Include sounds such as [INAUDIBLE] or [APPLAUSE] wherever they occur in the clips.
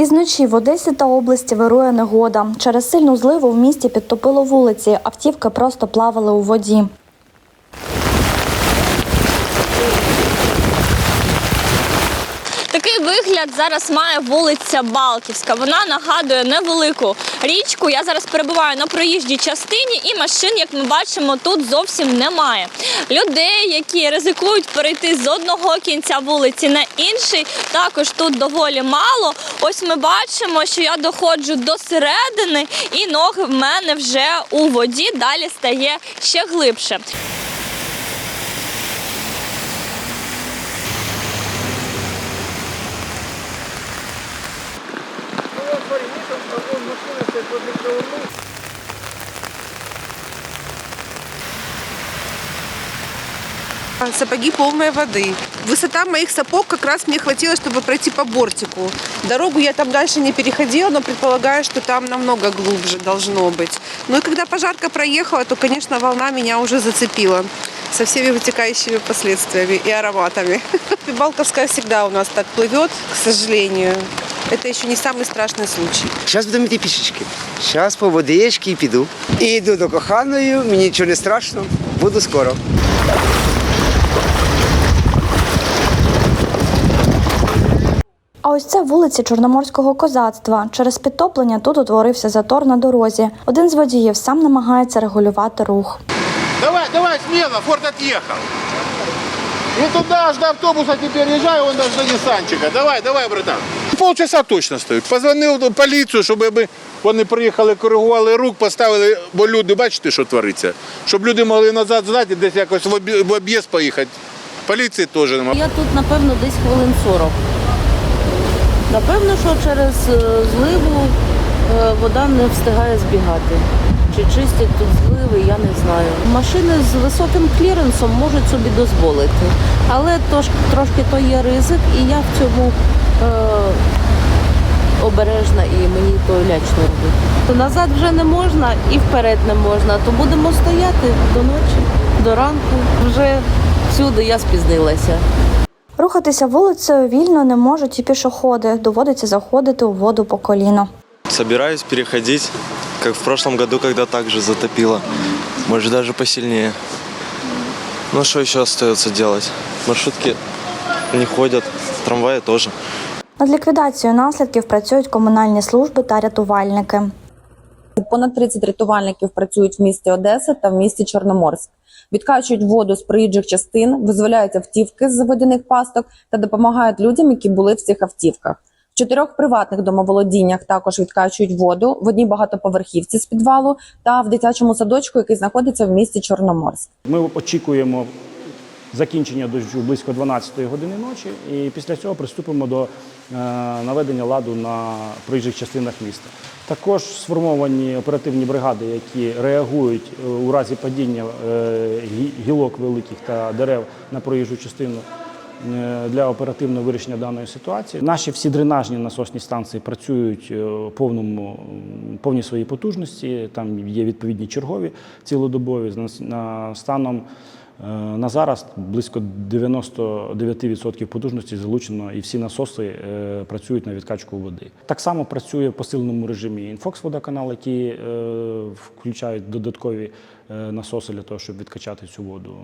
Із ночі в Одесі та області вирує негода. Через сильну зливу в місті підтопило вулиці, автівки просто плавали у воді. Такий вигляд зараз має вулиця Балтівська. Вона нагадує невелику річку. Я зараз перебуваю на проїжджій частині, і машин, як ми бачимо, тут зовсім немає. Людей, які ризикують перейти з одного кінця вулиці на інший, також тут доволі мало. Ось ми бачимо, що я доходжу до середини, і ноги в мене вже у воді. Далі стає ще глибше. Сапоги полные воды. Высота моих сапог как раз мне хватило, чтобы пройти по бортику. Дорогу я там дальше не переходила, но предполагаю, что там намного глубже должно быть. Ну и когда пожарка проехала, то, конечно, волна меня уже зацепила со всеми вытекающими последствиями и ароматами. [LAUGHS] Балковская всегда у нас так плывет, к сожалению. Это еще не самый страшный случай. Зараз будемо йти пішечки. Зараз по водички піду. І йду до коханої, мені нічого не страшно, буду скоро. А ось це вулиці Чорноморського козацтва. Через підтоплення тут утворився затор на дорозі. Один з водіїв сам намагається регулювати рух. Давай, давай, смело, Форд отъехал. И туда аж до автобуса теперь езжай, он даже до Ниссанчика. Давай, давай, братан. Полчаса точно стою. Позвонив поліцію, щоб вони приїхали, коригували рук, поставили, бо люди, бачите, що твориться. Щоб люди могли назад знати, десь якось в об'ї- об'їзд поїхати. Поліції теж немає. Я тут, напевно, десь хвилин 40. Напевно, що через е, зливу е, вода не встигає збігати. Чи чистять тут зливи, я не знаю. Машини з високим кліренсом можуть собі дозволити. Але тож, трошки то є ризик, і я в цьому е, обережна і мені то лячно робити. Назад вже не можна і вперед не можна, то будемо стояти до ночі, до ранку. Вже всюди я спізнилася. Рухатися вулицею вільно не можуть і пішоходи. Доводиться заходити у воду по коліно. Собираюсь переходить, как в прошлом году, когда также затопило. Может, даже посильнее. Ну, что еще остается делать? Маршрутки не ходят, трамваи тоже. Над ліквідацією наслідків працюють комунальні служби та рятувальники. Понад 30 рятувальників працюють в місті Одеса та в місті Чорноморськ. Відкачують воду з проїжджих частин, визволяють автівки з водяних пасток та допомагають людям, які були в цих автівках. В чотирьох приватних домоволодіннях також відкачують воду в одній багатоповерхівці з підвалу та в дитячому садочку, який знаходиться в місті Чорноморськ. Ми очікуємо закінчення дощу близько 12-ї години ночі, і після цього приступимо до е, наведення ладу на проїжджих частинах міста. Також сформовані оперативні бригади, які реагують е, у разі падіння е, гілок великих та дерев на проїжджу частину. Для оперативного вирішення даної ситуації наші всі дренажні насосні станції працюють повному повній своїй потужності. Там є відповідні чергові цілодобові. На- станом на зараз близько 99% потужності залучено, і всі насоси е, працюють на відкачку води. Так само працює в посиленому режимі інфокс водоканал, які е, включають додаткові е, насоси для того, щоб відкачати цю воду.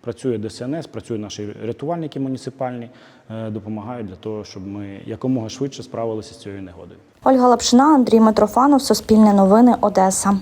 Працює ДСНС, працюють наші рятувальники муніципальні, е, допомагають для того, щоб ми якомога швидше справилися з цією негодою. Ольга Лапшина, Андрій Митрофанов, Суспільне новини, Одеса.